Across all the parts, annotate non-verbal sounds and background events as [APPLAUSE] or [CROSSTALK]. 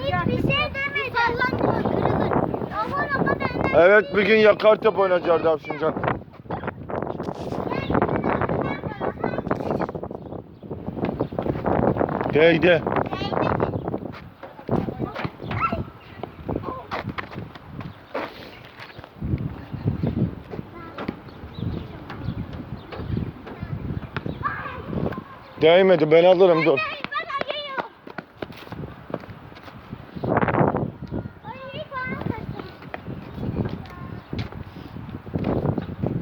Hiçbir şey demedi. Kırılır. Aman? Evet bir gün yakar top oynayacağız Avşincan. Değdi. Değmedi ben alırım dur. Ben arıyorum. Ay, bana kaçtı.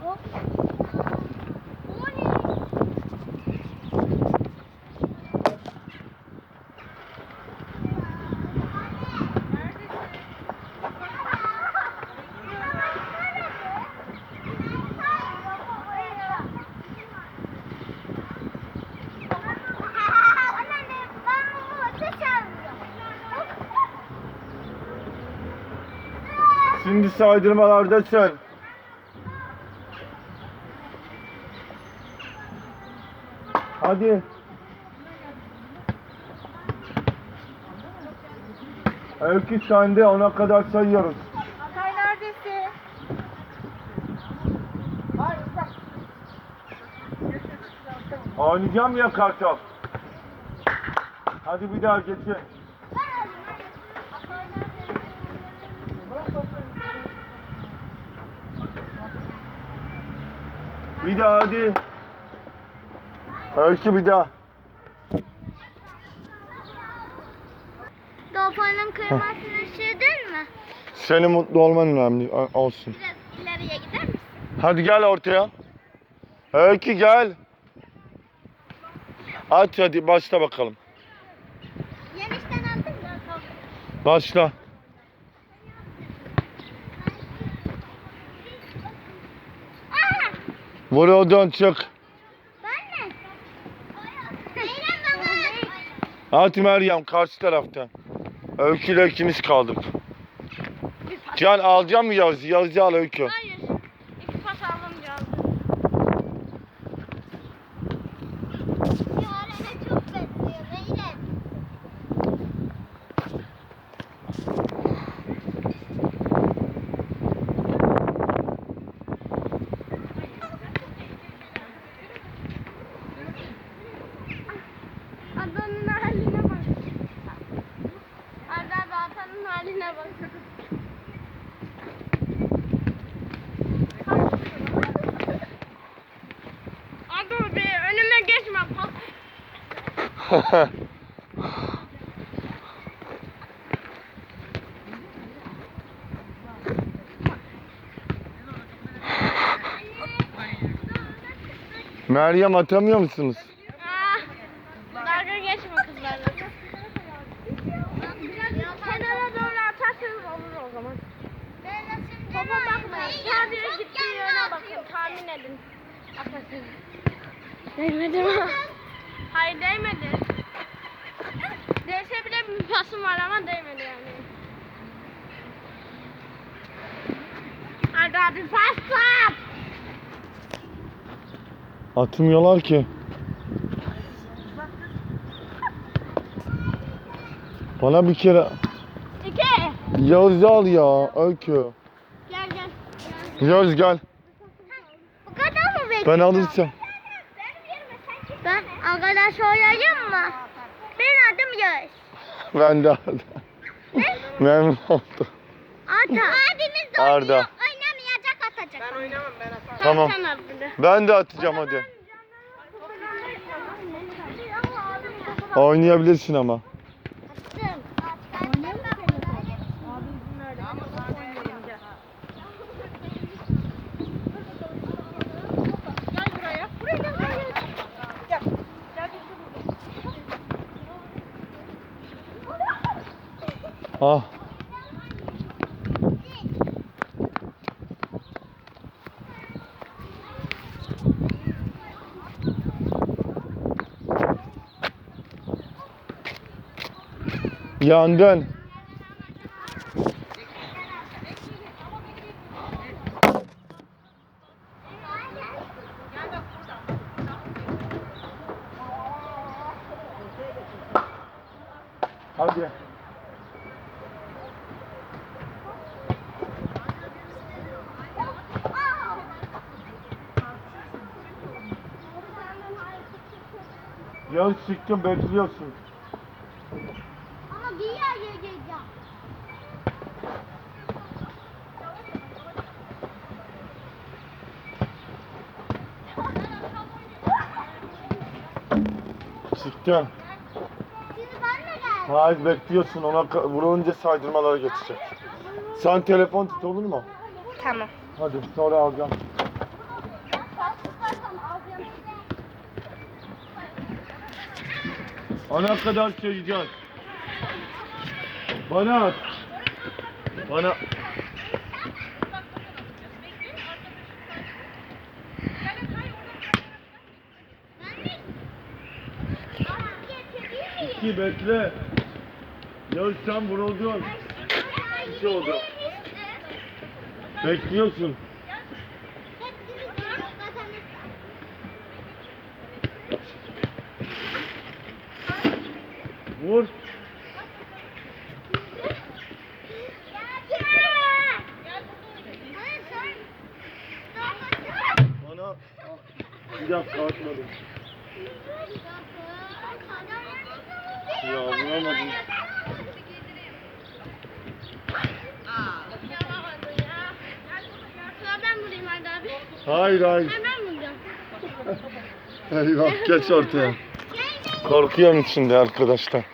Hop. O ne? Şimdi saydırmalardasın. Hadi. Öykü sende ona kadar sayıyoruz. Hatay neredesin? Oynayacağım ya kartal. Hadi bir daha geçin. Bir daha hadi. Öykü bir daha. Dolpanın kırmasını sürdün mü? Senin mutlu olman önemli olsun. Biraz ileriye gider misin? Hadi gel ortaya. Öykü gel. Aç hadi başla bakalım. Yemişten aldın mı? Başla. Aa! Vuruyordun çık. Hadi Meryem karşı tarafta. Öykü ile ikimiz kaldık. Can alacağım mı Yağız'ı? Yağız'ı al Öykü. Hayır. [LAUGHS] Meryem atamıyor musunuz? Ah, dalga geçme kızlarla. Kenara doğru atarsanız olur o zaman. Topa bakmayın. Sadece gittiği yöne bakın. Tahmin edin. Atarsınız. Değmedi mi? Hayır değmedi. Değse bile bir pasım var ama değmedi yani. Hadi hadi pas pas. Atmıyorlar ki. Bana bir kere İki. Yağız'ı al ya Öykü. Gel gel. Yağız gel. Bu kadar mı bekliyorsun? Ben alırsam. Ben arkadaş olayım mı? Ben adım Yağız. Ben de aldım. [LAUGHS] Memnun oldum. Ata. Abimiz de Arda. oynuyor. Oynamayacak atacak. Ben oynamam ben atarım. Tamam. Sen. Ben de atacağım hadi. Oynayabilirsin ama. Gel buraya. Buraya gel. Gel. Gel. Ah. Yandın. Hadi. Ya çıktım bekliyorsun. Ama bir yer yiyeceğim. Çıktım. Şimdi ben de geldim. Hayır bekliyorsun ona vurulunca saydırmalara geçecek. Sen telefon tut olur mu? Tamam. Hadi sonra alacağım. Ana kadar çekeceğiz. Bana at. Bana. İki bekle. Ya sen vuruldun. İki oldu. Bekliyorsun. Vur. Bana. Bir dakika atmadım. Ya vuramadım. Hayır hayır. Eyvah geç ortaya. Korkuyorum şimdi arkadaşlar.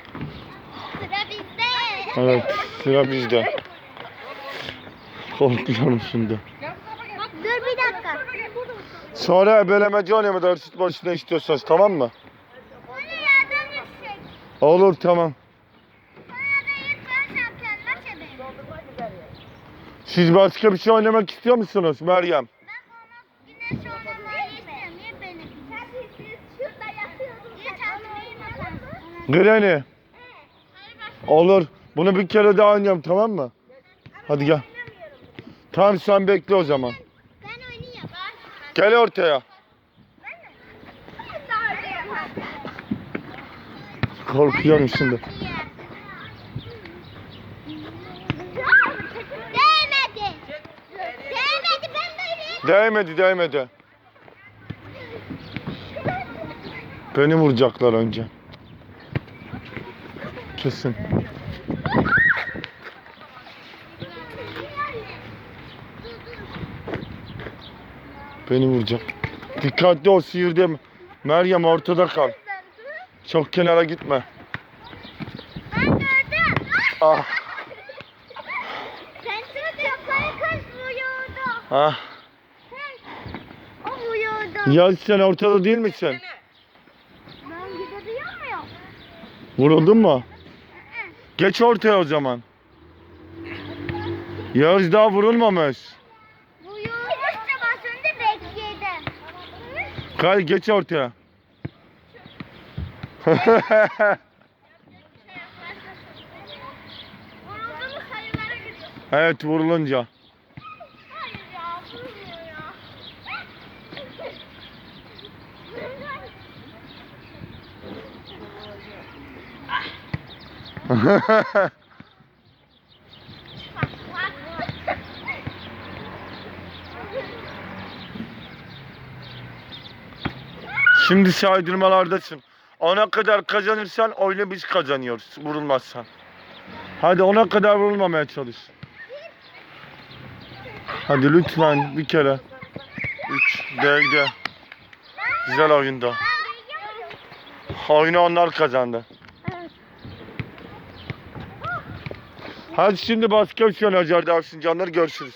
Sıra bizde. Evet sıra bizde. Korkuyorum şimdi. Dur bir dakika. Sonra ebelemeci oynayalım da süt başına istiyorsanız tamam mı? Onu yerden yüksek. Olur tamam. Siz başka bir şey oynamak istiyor musunuz Meryem? Ben ona güneş oynamayı istiyorum. Niye benim? Sen siz şurada yatıyordun. Niye çalışmayı bakalım? Granny. Olur. Bunu bir kere daha oynayalım tamam mı? Hadi gel. Tamam sen bekle o zaman. Gel ortaya. Korkuyorum şimdi. Değmedi. Değmedi ben böyle. Değmedi değmedi. Beni vuracaklar önce. Kesin. Beni vuracak. Dikkatli ol sihirde. Meryem ortada kal. Çok kenara gitme. Ben gördüm. Ah. Sen çocukları kız vuruyordu. Ah. O vuruyordu. Ya sen ortada değil misin? Ben gidebiliyor muyum? Vuruldun mu? Geç ortaya o zaman. Yağız daha vurulmamış. Kay geç ortaya. [LAUGHS] Evet vurulunca. Hayır ya vurmuyor ya. [LAUGHS] Şimdi saydırmalardasın. Ona kadar kazanırsan oyunu biz kazanıyoruz. Vurulmazsan. Hadi ona kadar vurulmamaya çalış. Hadi lütfen bir kere. Üç. Değdi. Güzel oyunda. Oyunu onlar kazandı. Hadi şimdi bir şey oynayacağız Ersincanlar. Görüşürüz.